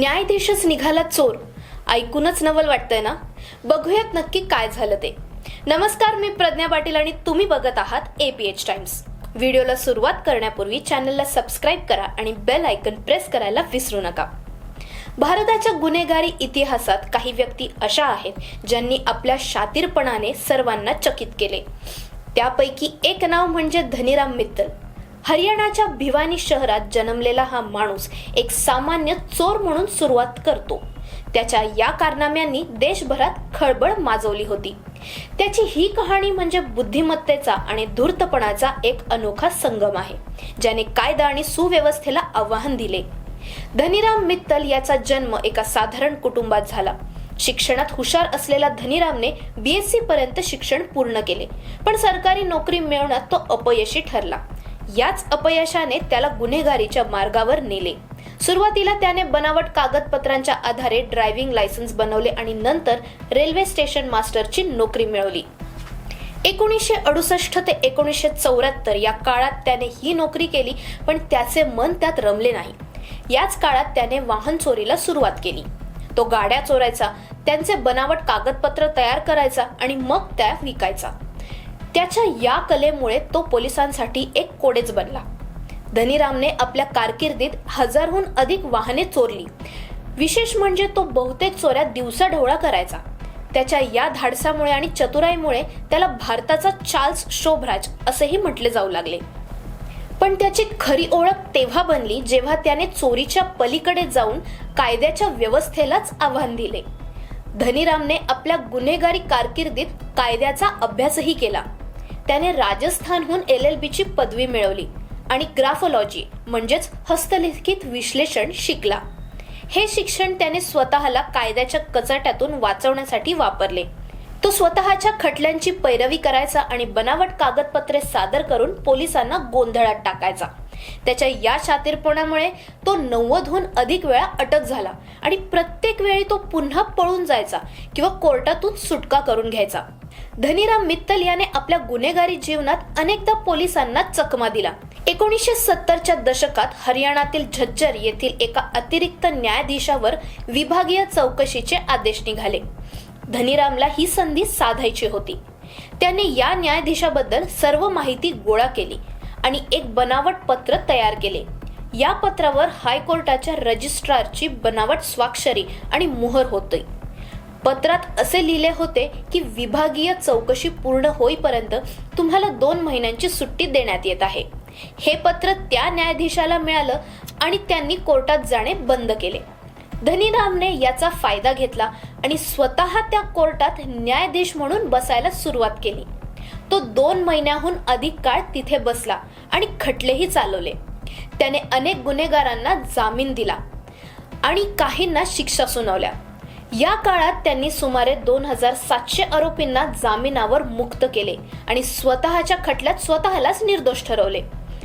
न्यायाधीशच निघाला चोर. ऐकूनच नवल वाटतंय ना? बघूयात नक्की काय झालं ते. नमस्कार मी प्रज्ञा पाटील आणि तुम्ही बघत आहात ए पी एच टाइम्स व्हिडिओला सुरुवात करण्यापूर्वी चॅनलला सबस्क्राईब करा आणि बेल आयकन प्रेस करायला विसरू नका. भारताच्या गुन्हेगारी इतिहासात काही व्यक्ती अशा आहेत ज्यांनी आपल्या शातीरपणाने सर्वांना चकित केले. त्यापैकी एक नाव म्हणजे धनीराम मित्तल. हरियाणाच्या भिवानी शहरात जन्मलेला हा माणूस एक सामान्य चोर म्हणून सुरुवात करतो. त्याच्या या कारनाम्यांनी देशभरात खळबळ माजवली होती. त्याची ही कहाणी म्हणजे बुद्धिमत्तेचा आणि धूर्तपणाचा एक अनोखा संगम आहे ज्याने कायदा आणि सुव्यवस्थेला आव्हान दिले. धनीराम मित्तल याचा जन्म एका साधारण कुटुंबात झाला. शिक्षणात हुशार असलेला धनीरामने बीएससी पर्यंत शिक्षण पूर्ण केले पण सरकारी नोकरी मिळवण्यात तो अपयशी ठरला. याच अपयशाने त्याला गुन्हेगारीच्या मार्गावर नेले. सुरुवातीला त्याने बनावट कागदपत्रांच्या आधारे ड्रायव्हिंग लायसन्स बनवले आणि नंतर रेल्वे स्टेशन मास्टरची नोकरी मिळवली. एकोणीसशे अडुसष्ट ते एकोणीसशे चौऱ्याहत्तर या काळात त्याने ही नोकरी केली पण त्याचे मन त्यात रमले नाही. याच काळात त्याने वाहन चोरीला सुरुवात केली. तो गाड्या चोरायचा त्यांचे बनावट कागदपत्र तयार करायचा आणि मग त्या विकायचा. त्याच्या या कलेमुळे तो पोलिसांसाठी एक कोडेच बनला. धनीरामने आपल्या कारकिर्दीत हजारहून अधिक वाहने चोरली. विशेष म्हणजे तो बहुतेक चोऱ्या दिवसाढवळा करायचा. त्याच्या या धाडसामुळे आणि चतुराईमुळे त्याला भारताचा चार्ल्स शोभराज असेही म्हटले जाऊ लागले. पण त्याची खरी ओळख तेव्हा बनली जेव्हा त्याने चोरीच्या पलीकडे जाऊन कायद्याच्या व्यवस्थेलाच आव्हान दिले. धनीरामने आपल्या गुन्हेगारी कारकिर्दीत कायद्याचा अभ्यासही केला. त्याने राजस्थानहून एल एल बीची पदवी मिळवली आणि ग्राफोलॉजी म्हणजेच हस्तलिखित विश्लेषण शिकला. हे शिक्षण त्याने स्वतःला कायद्याच्या कचाट्यातून वाचवण्यासाठी वापरले. तो स्वतःच्या खटल्यांची पैरवी करायचा आणि बनावट कागदपत्रे सादर करून पोलिसांना गोंधळात टाकायचा. त्याच्या या शातीरपणामुळे तो नव्वदहून अधिक वेळा अटक झाला आणि प्रत्येक वेळी तो पुन्हा पळून जायचा किंवा कोर्टातून सुटका करून घ्यायचा. धनीराम मित्तल याने आपल्या गुन्हेगारी जीवनात अनेकदा पोलिसांना चकमा दिला. एकोणीसशे सत्तरच्या दशकात हरियाणातील झज्जर येथील एका अतिरिक्त न्यायाधीशावर विभागीय चौकशीचे आदेश निघाले. धनीरामला ही संधी साधायची होती. त्याने या न्यायाधीशाबद्दल सर्व माहिती गोळा केली. आणि एक बनावट पत्र तयार केले. या पत्रावर हायकोर्टाच्या रजिस्ट्रारची बनावट स्वाक्षरी आणि मोहर होती पत्रात असे लिहिले होते की विभागीय चौकशी पूर्ण होईपर्यंत तुम्हाला दोन महिन्यांची सुट्टी देण्यात येत आहे. हे पत्र त्या न्यायाधीशाला मिळालं आणि त्यांनी कोर्टात जाणे बंद केले. धनीरामने याचा फायदा घेतला आणि स्वतः त्या कोर्टात न्यायाधीश म्हणून बसायला सुरुवात केली. तो दोन महिन्याहून अधिक काळ तिथे बसला आणि खटलेही चालवले. त्याने अनेक गुन्हेगारांना जामीन दिला आणि काहींना शिक्षा सुनावल्या. या काळात त्यांनी सुमारे दोन हजार सातशे आरोपींना जामिनावर मुक्त केले आणि स्वतःच्या खटल्यात स्वतःलाच निर्दोष ठरवले.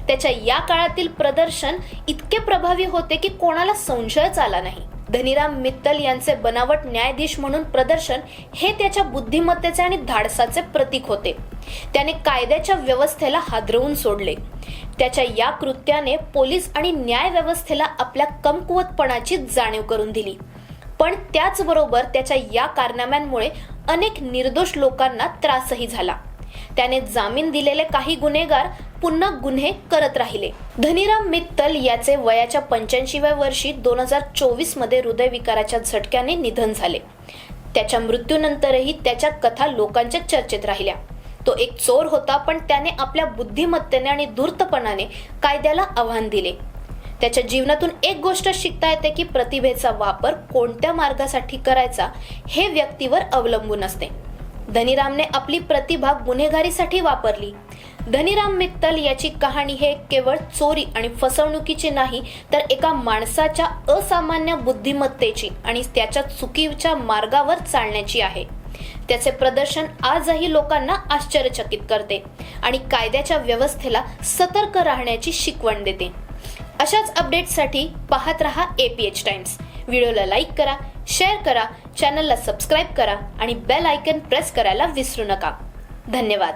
त्याच्या या काळातील प्रदर्शन इतके प्रभावी होते की कोणाला संशयच आला नाही. धनीराम मित्तल यांचे बनावट न्यायाधीश म्हणून प्रदर्शन हे त्याच्या बुद्धिमत्तेचे आणि धाडसाचे प्रतीक होते. त्याने कायद्याच्या व्यवस्थेला हादरवून सोडले. त्याच्या या कृत्याने पोलीस आणि न्याय व्यवस्थेला आपल्या कमकुवतपणाची जाणीव करून दिली. पण त्याचबरोबर त्याच्या या कारनाम्यांमुळे अनेक निर्दोष लोकांना त्रासही झाला. त्याने जामीन दिलेले काही गुन्हेगार पुन्हा गुन्हे करत राहिले. धनीराम मित्तल याचे वयाच्या पंच्याऐंशीव्या वर्षी दोन हजार चोवीसमध्ये हृदयविकाराच्या झटक्याने निधन झाले. त्याच्या मृत्यूनंतरही त्याच्या कथा लोकांच्या चर्चेत राहिल्या. तो एक चोर होता पण त्याने आपल्या बुद्धिमत्तेने आणि धूर्तपणाने कायद्याला आव्हान दिले. त्याच्या जीवनातून एक गोष्ट शिकता येते की प्रतिभेचा वापर कोणत्या मार्गासाठी करायचा हे व्यक्तीवर अवलंबून असते. धनीरामने आपली प्रतिभा गुन्हेगारीसाठी वापरली. धनीराम मित्तल याची कहाणी हे केवळ चोरी आणि फसवणुकीची नाही तर एका माणसाच्या असामान्य बुद्धिमत्तेची आणि त्याच्या चुकीच्या मार्गावर चालण्याची आहे. त्याचे प्रदर्शन आजही लोकांना आश्चर्यचकित करते आणि कायद्याच्या व्यवस्थेला सतर्क राहण्याची शिकवण देते. अशाच अपडेट्ससाठी पाहत रहा ए पी एच टाइम्स व्हिडिओला लाईक करा शेअर करा चॅनलला सबस्क्राईब करा आणि बेल आयकन प्रेस करायला विसरू नका. धन्यवाद.